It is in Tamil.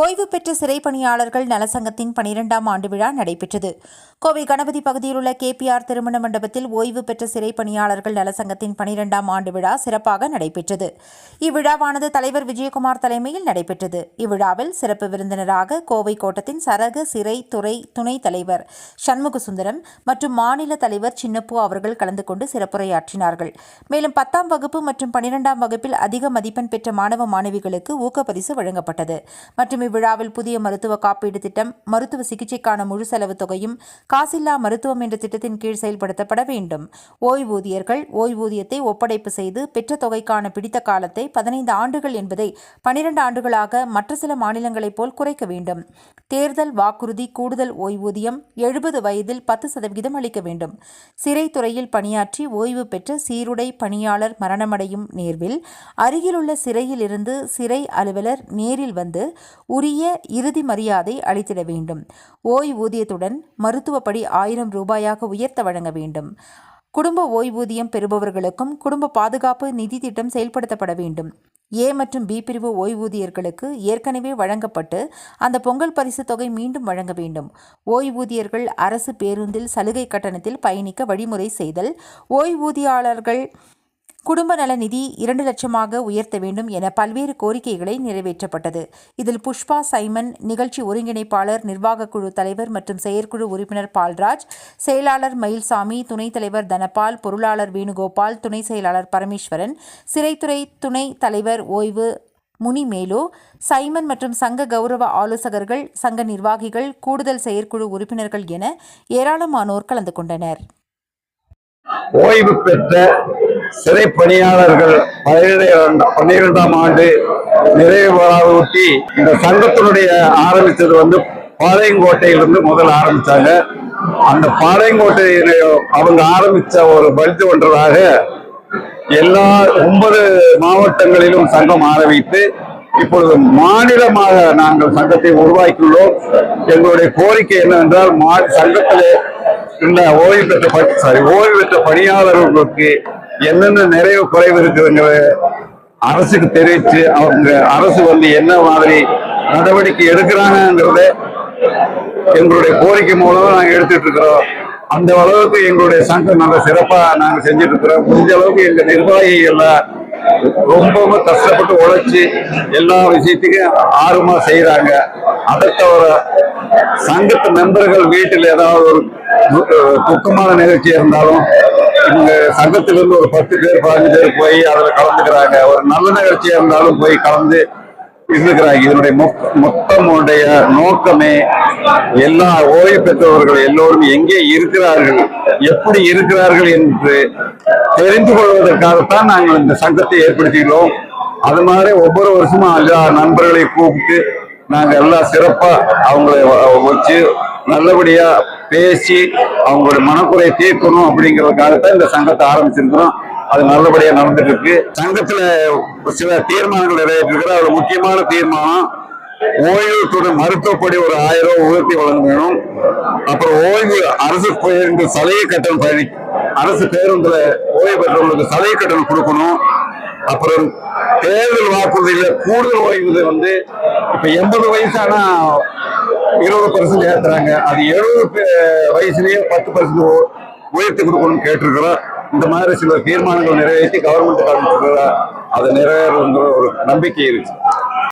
ஓய்வு பெற்ற சிறைப்பணியாளர்கள் நலசங்கத்தின் பனிரெண்டாம் ஆண்டு விழா நடைபெற்றது. கோவை கணபதி பகுதியில் உள்ள கேபிஆர் திருமண மண்டபத்தில் ஓய்வு பெற்ற சிறைப்பணியாளர்கள் நலசங்கத்தின் பனிரெண்டாம் ஆண்டு விழா சிறப்பாக நடைபெற்றது. இவ்விழாவானது தலைவர் விஜயகுமார் தலைமையில் நடைபெற்றது. இவ்விழாவில் சிறப்பு விருந்தினராக கோவை கோட்டத்தின் சரக சிறை துறை துணைத் தலைவர் சண்முக சுந்தரம் மற்றும் மாநில தலைவர் சின்னப்பு அவர்கள் கலந்து கொண்டு சிறப்புரையாற்றினார்கள். மேலும் பத்தாம் வகுப்பு மற்றும் பனிரெண்டாம் வகுப்பில் அதிக மதிப்பெண் பெற்ற மாணவ மாணவிகளுக்கு ஊக்கப்பரிசு வழங்கப்பட்டது. மற்றும் விழாவில் புதிய மருத்துவ காப்பீடு திட்டம் மருத்துவ சிகிச்சைக்கான முழு செலவு தொகையும் காசில்லா மருத்துவம் என்ற திட்டத்தின் கீழ் செயல்படுத்தப்பட வேண்டும். ஓய்வூதியர்கள் ஓய்வூதியத்தை ஒப்படைப்பு செய்து பெற்ற தொகைக்கான பிடித்த காலத்தை பதினைந்து ஆண்டுகள் என்பதை பனிரெண்டு ஆண்டுகளாக மற்ற சில மாநிலங்களைப் போல் குறைக்க வேண்டும். தேர்தல் வாக்குறுதி கூடுதல் ஓய்வூதியம் எழுபது வயதில் பத்து சதவிகிதம் அளிக்க வேண்டும். சிறைத்துறையில் பணியாற்றி ஓய்வு பெற்ற சீருடை பணியாளர் மரணமடையும் நேர்வில் அருகிலுள்ள சிறையில் இருந்து சிறை அலுவலர் நேரில் வந்து உரிய இறுதி மரியாதை அளித்திட வேண்டும். ஓய்வூதியத்துடன் மருத்துவப்படி ஆயிரம் ரூபாயாக உயர்த்த வழங்க வேண்டும். குடும்ப ஓய்வூதியம் பெறுபவர்களுக்கும் குடும்ப பாதுகாப்பு நிதி திட்டம் செயல்படுத்தப்பட வேண்டும். ஏ மற்றும் பி பிரிவு ஓய்வூதியர்களுக்கு ஏற்கனவே வழங்கப்பட்டு அந்த பொங்கல் பரிசு தொகை மீண்டும் வழங்க வேண்டும். ஓய்வூதியர்கள் அரசு பேருந்தில் சலுகை கட்டணத்தில் பயணிக்க வழிமுறை செய்தல் ஓய்வூதியாளர்கள் குடும்ப நல நிதி இரண்டு லட்சமாக உயர்த்த வேண்டும் என பல்வேறு கோரிக்கைகளை நிறைவேற்றப்பட்டது. இதில் புஷ்பா சைமன் நிகழ்ச்சி ஒருங்கிணைப்பாளர் நிர்வாகக் குழு தலைவர் மற்றும் செயற்குழு உறுப்பினர் பால்ராஜ் செயலாளர் மயில்சாமி துணைத் தலைவர் தனபால் பொருளாளர் வேணுகோபால் துணை செயலாளர் பரமேஸ்வரன் சிறைத்துறை துணை தலைவர் ஓய்வு முனிமேலு சைமன் மற்றும் சங்க கௌரவ ஆலோசகர்கள் சங்க நிர்வாகிகள் கூடுதல் செயற்குழு உறுப்பினர்கள் என ஏராளமானோர் கலந்து கொண்டனர். ஓய்வு பெற்ற சிறை பணியாளர்கள் பன்னிரெண்டாம் ஆண்டு நிறைவு விழாவையொட்டி இந்த சங்கத்தினுடைய ஆரம்பித்தது வந்து பாளையங்கோட்டையிலிருந்து முதல் ஆரம்பிச்சாங்க. அந்த பாளையங்கோட்டையில அவங்க ஆரம்பிச்ச ஒரு பலித்து ஒன்றதாக எல்லா ஒன்பது மாவட்டங்களிலும் சங்கம் ஆரம்பித்து இப்பொழுது மாநிலமாக நாங்கள் சங்கத்தை உருவாக்கியுள்ளோம். எங்களுடைய கோரிக்கை என்னவென்றால் மா சங்கத்திலே இந்த ஓய்வு பெற்ற சாரி ஓய்வு பெற்ற பணியாளர்களுக்கு என்னென்ன நிறைவு குறைவு இருக்குதுங்கிற அரசுக்கு தெரிவித்து அவங்க அரசு வந்து என்ன மாதிரி நடவடிக்கை எடுக்கிறாங்கிறத எங்களுடைய கோரிக்கை மூலமாக நாங்கள் எடுத்துட்டு இருக்கிறோம். அந்த அளவுக்கு எங்களுடைய சங்கம் நல்ல சிறப்பாக நாங்கள் செஞ்சுட்டு இருக்கிறோம். முடிஞ்ச அளவுக்கு எங்கள் நிர்வாகிகள் ரொம்பவும் கஷ்டப்பட்டு உழைச்சி எல்லா விஷயத்துக்கும் ஆர்வமாக செய்கிறாங்க அதை தவிர சங்கத்து மெம்பர்கள் வீட்டில் ஏதாவது ஒரு துக்கமான நிகழ்ச்சி இருந்தாலும் இவங்க சங்கத்திலிருந்து ஒரு பத்து பேர் பதினஞ்சு பேர் போய் அதுல கலந்துக்கிறாங்க. ஒரு நல்ல நிகழ்ச்சியா இருந்தாலும் போய் கலந்து இருந்துக்கிறாங்க. இதனுடைய மொத்தமுடைய நோக்கமே எல்லா ஓய்வு பெற்றவர்கள் எல்லோரும் எங்கே இருக்கிறார்கள் எப்படி இருக்கிறார்கள் என்று தெரிந்து கொள்வதற்காகத்தான் நாங்கள் இந்த சங்கத்தை ஏற்படுத்தியுள்ளோம். அது மாதிரி ஒவ்வொரு வருஷமும் எல்லா நண்பர்களை கூப்பிட்டு நாங்கள் எல்லாம் சிறப்பாக அவங்களை வச்சு நல்லபடியா பேசி அவங்களோட மனக்குறையை தீர்க்கணும் அப்படிங்கிறதுக்காகத்தான் இந்த சங்கத்தை ஆரம்பிச்சிருக்கிறோம். அது நல்லபடியா நடந்துட்டு இருக்கு சங்கத்துல சில தீர்மானங்கள் நிறைவேற்றிருக்கிற ஒரு முக்கியமான தீர்மானம் ஓய்வுத்துடன் மருத்துவப்படி ஒரு ஆயிரம் ரூபாய் உயர்த்தி வழங்கணும் அப்புறம் ஓய்வு அரசு பேருந்து சலுகை கட்டணம் பயணி அரசு பேருந்துல ஓய்வு பெற்றவங்களுக்கு சலுகை கட்டணம் கொடுக்கணும். அப்புறம் தேர்தல் வாக்குறுதியில கூடுதல் ஓய்வு வந்து இப்ப எண்பது வயசானா இருபது பர்சன்ட் ஏத்துறாங்க. அது எழுபது வயசுலயே பத்து பர்சன்ட் உயர்த்தி கொடுக்கணும்னு கேட்டிருக்கிறோம். இந்த மாதிரி சில தீர்மானங்கள் நிறைவேற்றி கவர்மெண்ட் காமிச்சிருக்கிறா அது நிறைவேறுங்கிற ஒரு நம்பிக்கை இருக்கு.